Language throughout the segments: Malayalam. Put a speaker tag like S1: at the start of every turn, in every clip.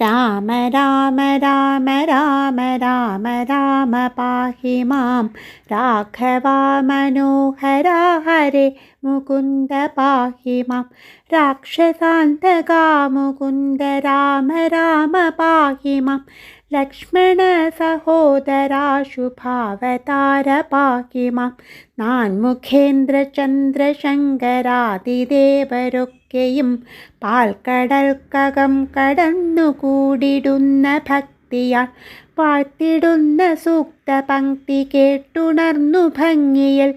S1: രാമ രാമ രാമ രാമ രാമ രാമ പാഹി മാം രാഘവ മനോഹര ഹരേ മുകുന്ദ പാഹി മാം രാക്ഷസാന്തക മുകുന്ദ രാമ രാമ പാഹി മാം ലക്ഷ്മണ സഹോദരാ ശുഭാവതാര പാഹി ചന്ദ്രശങ്കരാതിദേവരൊക്കെയും പാൽക്കടൽക്കകം കടന്നുകൂടിടുന്ന ഭക്തിയാൽ വാഴ്ത്തിടുന്ന സൂക്ത പങ്ക്തി കേട്ടുണർന്നു ഭംഗിയിൽ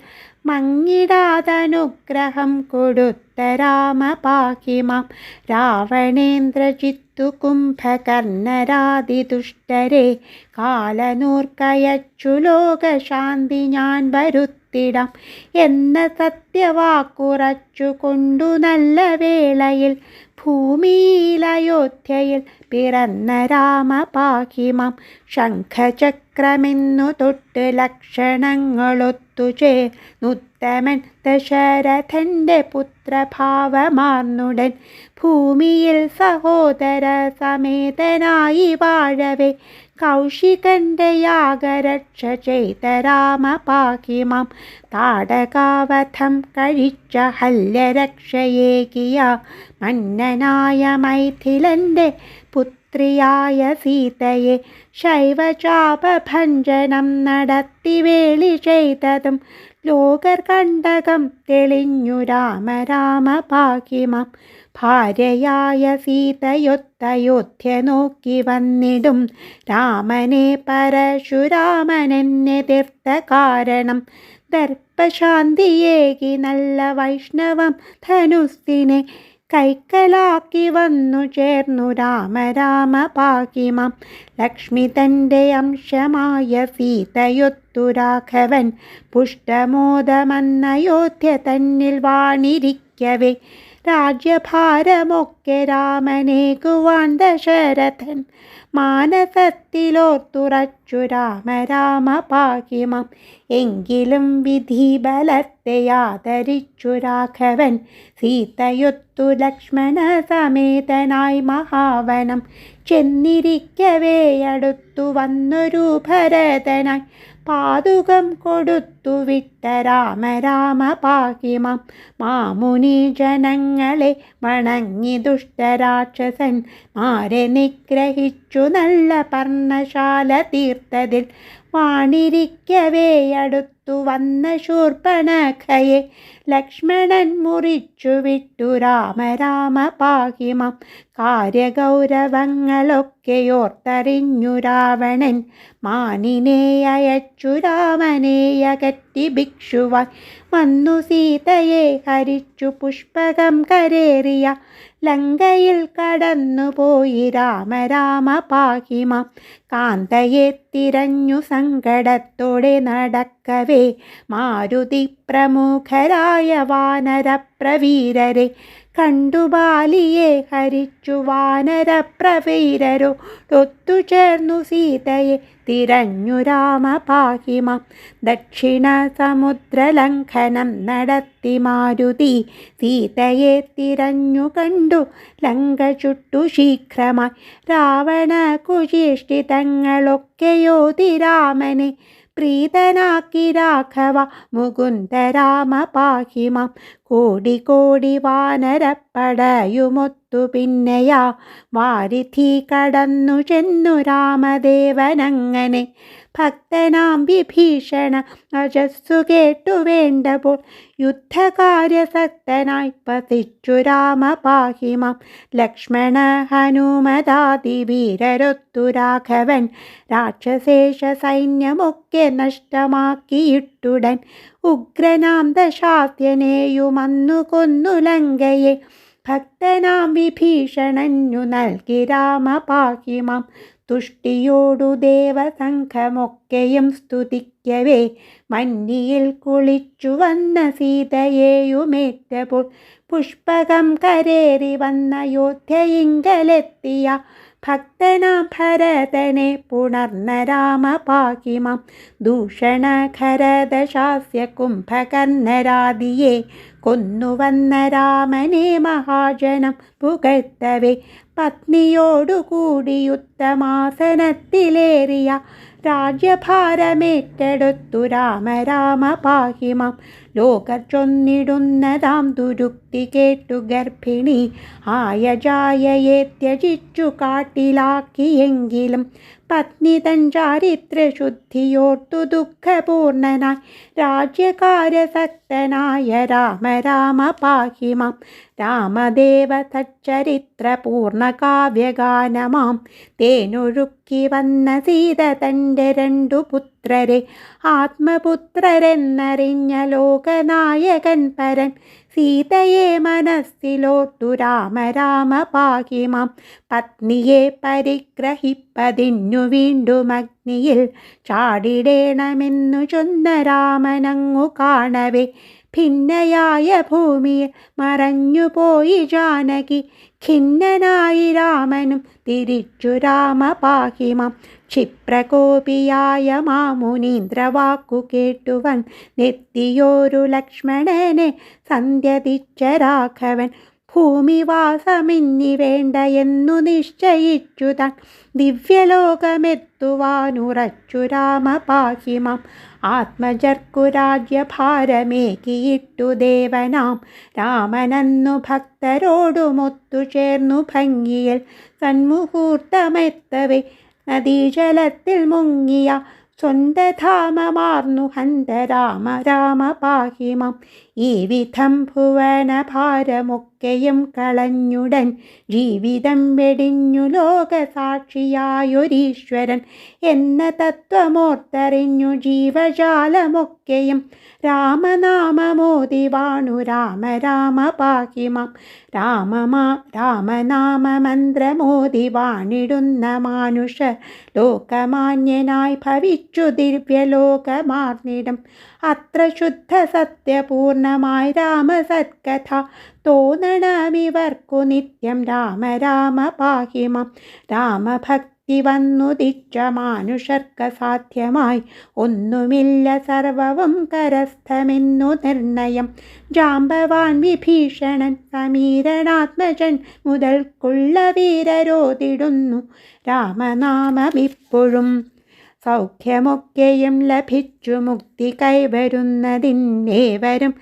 S1: മങ്ങിടാതനുഗ്രഹം കൊടുത്ത രാമപാഹിമാം രാവണേന്ദ്രജിത്തു കുംഭകർണരാതിദുഷ്ടരെ കാലനൂർക്കയച്ചു ലോകശാന്തി ഞാൻ വരുത്തിടാം എന്ന സത്യവാക്കുറച്ചു കൊണ്ടു നല്ല വേളയിൽ ഭൂമിയിലയോധ്യയിൽ പിറന്ന രാമപാഹിമാം ശംഖചക്രമെന്നു തൊട്ട് ലക്ഷണങ്ങളൊത്തു ചേർന്നുത്തമൻ ദശരഥന്റെ പുത്രഭാവമാർന്നുടൻ ഭൂമിയിൽ സഹോദര സമേതനായി വാഴവേ കൗശികന്റെ യാഗരക്ഷ ചെയ്ത രാമ പാഹിമാം താടകാവധം കഴിച്ച ഹല്യരക്ഷയേകിയ മന്നനായ മൈഥിലന്റെ പുത്രിയായ സീതയെ ശൈവചാപഭഞ്ജനം നടത്തി വേളി ചെയ്തതും ലോകർ കണ്ടകം തെളിഞ്ഞു രാമ രാമ ഭാഗ്യമാം ഭാര്യയായ സീതയൊത്തയോധ്യ നോക്കി വന്നിടും. രാമനെ പരശുരാമനെന്നെ തീർത്ത കാരണം. ദർപ്പശാന്തിയേകി നല്ല വൈഷ്ണവം ധനുസ്സിനെ കൈക്കലാക്കി വന്നു ചേർന്നു രാമ രാമ പാകിമാം. ലക്ഷ്മി തന്റെ അംശമായ സീതയൊത്തു രാഘവൻ. പുഷ്ടമോദമന്നയോധ്യ തന്നിൽ വാണിരിക്കവേ. രാജ്യഭാരമൊക്കെ രാമനേകുവാൻ ദശരഥൻ മാനസത്തിലോർത്തുറച്ചു രാമ രാമ പാകിമം എങ്കിലും വിധി ബലത്തെ ആദരിച്ചു രാഘവൻ. സീതയൊത്തു ലക്ഷ്മണ സമേതനായി മഹാവനം. ചെന്നിരിക്കവേ അടുത്തു വന്നൊരു ഭരതനായി. പാതുകം കൊടുത്തു വിട്ട രാമ രാമ പാകിമാം മാമുനി ജനങ്ങളെ വണങ്ങി ദുഷ്ടരാക്ഷസൻ മാരെ നിഗ്രഹിച്ചു നല്ല പർണശാല തീർത്തതിൽ വാണിരിക്കവേ അടുത്തു വന്ന ശൂർപ്പണഖയെ ലക്ഷ്മണൻ മുറിച്ചു വിട്ടു. രാമ രാമ പാഹിമം കാര്യഗൗരവങ്ങളൊക്കെ ഓർത്തറിഞ്ഞു രാവണൻ മാനിനെ അയച്ചു രാമനെ അകറ്റി ഭിക്ഷുവാൻ വന്നു. സീതയെ ഹരിച്ചു പുഷ്പകം കരേറിയ ലങ്കയിൽ കടന്നുപോയി. രാമ രാമ പാഹിമാം കാന്തയെ തിരഞ്ഞു സങ്കടത്തോടെ നടക്കവേ മാരുതി പ്രമുഖരായ വാനരപ്രവീരരെ കണ്ടു ബാലിയെ ഹരിച്ചു വാനരപ്രവീരരോ ഒത്തുചേർന്നു സീതയെ തിരഞ്ഞു രാമപാഹിമ ദക്ഷിണ സമുദ്രലംഘനം നടത്തി മാരുതി സീതയെ തിരഞ്ഞു കണ്ടു. ലങ്ക ചുട്ടു ശീഘ്രമായി. രാവണ കുശിഷ്ടിതങ്ങളൊക്കെയോ രാമനെ പ്രീതനാക്കി രാഘവ മുകുന്ദരാമ പാഹിമാം. കോടി കോടി വാനരപ്പടയുമൊത്തു പിന്നെയാ വാരിധി കടന്നു ചെന്നു രാമദേവനങ്ങനെ. ഭക്തനാം വിഭീഷണ അജസ്സു കേട്ടു വേണ്ടപ്പോൾ യുദ്ധകാര്യസക്തനായി പതിച്ചു രാമ പാഹിമാം ലക്ഷ്മണ ഹനുമതാതി വീരരൊത്തു രാഘവൻ. രാക്ഷസേഷ സൈന്യമൊക്കെ നഷ്ടമാക്കിയിട്ടുടൻ ഉഗ്രനാം ദശാത്യനെയുമന്നു കൊന്നു ലങ്കയെ. ഭക്തനാം വിഭീഷണനു നൽകി രാമ പാഹിമാം തുഷ്ടിയോടു ദേവസംഘമൊക്കെയും സ്തുതിക്കവേ. മഞ്ഞിയിൽ കുളിച്ചു വന്ന സീതയെയുമേറ്റപ്പോൾ പുഷ്പകം കരേറി വന്ന യോധ്യയിങ്കലെത്തിയ ഭക്തനാം ഭരതനെ പുണർന്ന രാമ പാഹിമാം ദൂഷണഖരദശാസ്യ കുംഭകർണരാദിയെ കൊന്നുവന്ന രാമനെ മഹാജനം പുകഴ്ത്തവേ. പത്നിയോടുകൂടി യുദ്ധമാസനത്തിലേറിയ രാജ്യഭാരമേറ്റെടുത്തു രാമ രാമ പാഹിമാം ലോകർ ചൊന്നിടുന്നതാം ദുരുക്തി കേട്ടു ഗർഭിണി. ആയ ജായയെ ത്യജിച്ചു കാട്ടിലാക്കിയെങ്കിലും പത്നി തൻ ചാരിത്രശുദ്ധിയോർത്തു ദുഃഖപൂർണനായി. രാജ്യകാരസക്തനായ രാമ രാമ പാഹിമാം രാമദേവ തച്ചരിത്ര പൂർണ കാവ്യഗാനമാം തേനൊഴുക്കി വന്ന സീത തന്റെ രണ്ടു പുത്രരെ ആത്മപുത്രരെന്നറിഞ്ഞ ലോകനായകൻ പരൻ സീതയെ മനസ്സിലോർത്തു രാമ രാമ പാഹിമാം പത്നിയെ പരിഗ്രഹിപ്പതിന്നു വീണ്ടും അഗ്നിയിൽ ചാടിടേണമെന്നു ചൊന്ന രാമനങ്ങു കാണവേ. ഭിന്നയായ ഭൂമിയിൽ മറഞ്ഞുപോയി ജാനകി ഖിന്നനായി രാമനും തിരിച്ചു രാമ പാഹിമാം ക്ഷിപ്രകോപിയായ മാമുനീന്ദ്രവാക്കു കേട്ടുവൻ നെത്തിയോരു ലക്ഷ്മണനെ സന്ധ്യതിച്ച രാഘവൻ. ഭൂമിവാസമിന്നി വേണ്ട എന്നു നിശ്ചയിച്ചു താൻ ദിവ്യലോകമെത്തുവാനുറച്ചു രാമപാഹിമാം. ആത്മജർക്കു രാജ്യഭാരമേകിയിട്ടു ദേവനാം. രാമനന്നു ഭക്തരോടുമൊത്തു ചേർന്നു ഭംഗിയിൽ സന്മുഹൂർത്തമെത്തവേ. നദീജലത്തിൽ മുങ്ങിയ സ്വന്തധാമമാർന്നു ഹന്ത രാമ രാമ പാഹിമം. ഈ വിധം ഭുവന ഭാരമൊക്കെയും കളഞ്ഞുടൻ ജീവിതം വെടിഞ്ഞു ലോകസാക്ഷിയായൊരീശ്വരൻ എന്ന തത്വമോർത്തറിഞ്ഞു ജീവജാലമൊക്കെയും രാമനാമമോതി വാണു രാമ രാമ പാഹിമാം രാമമാ രാമനാമ മന്ത്രമോതി വാണിടുന്ന മാനുഷ ലോകമാന്യനായി ഭവിച്ചു ദിവ്യലോകമാർന്നിടും. അത്ര ശുദ്ധ സത്യപൂർണമായി രാമസത്കഥ തോന്നണമിവർക്കു നിത്യം രാമ രാമ പാഹിമം. രാമഭക്തി വന്നു തിച്ച മാനുഷർക്ക സാധ്യമായി. ഒന്നുമില്ല സർവവും കരസ്ഥമെന്നു നിർണയം. ജാമ്പവാൻ വിഭീഷണൻ സമീരണാത്മജൻ മുതൽക്കുള്ള വീരരോതിടുന്നു. രാമനാമമിപ്പോഴും സൗഖ്യമൊക്കെയും ലഭിച്ചു. മുക്തി കൈവരുന്നതിന്നേവരും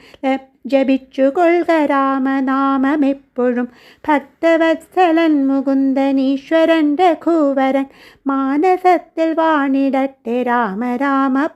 S1: ജപിച്ചു കൊൾക രാമനാമമെപ്പോഴും ഭക്തവത്സലൻ മുകുന്ദനീശ്വരൻ രഘുവരൻ മാനസത്തിൽ വാണിടട്ടെ രാമ രാമ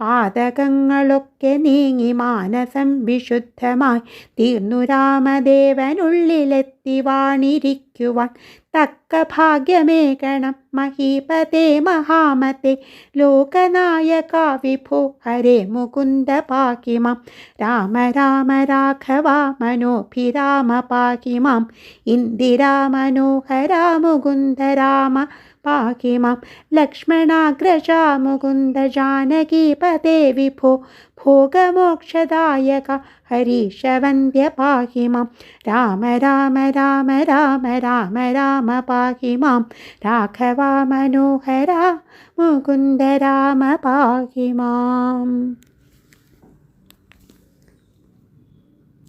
S1: പാതകങ്ങളൊക്കെ നീങ്ങി മാനസം വിശുദ്ധമായി തീർന്നു രാമദേവനുള്ളിലെത്തി വാണിരിക്കുവാൻ. തക്ക ഭാഗ്യമേകണം മഹീപതേ മഹാമത്തെ ലോകനായക വിഭോ ഹരേ മുകുന്ദ പാഹിമം രാമ രാമ രാഘവ മനോഭിരാമ പാഹിമാം ഇന്ദിരാ മനോഹര മുകുന്ദ രാമ പാഹിമാം ലക്ഷ്മണാഗ്രജാ മുകുന്ദ ജാനകീപതേ വിഭോ ഭോഗമോക്ഷദായക ഹരീശവന്ദ്യ പാഹിമാം രാമ രാമ രാമ രാമ രാമ രാമ പാഹിമാം രാഘവ മനോഹര മുകുന്ദ രാമ പാഹിമാം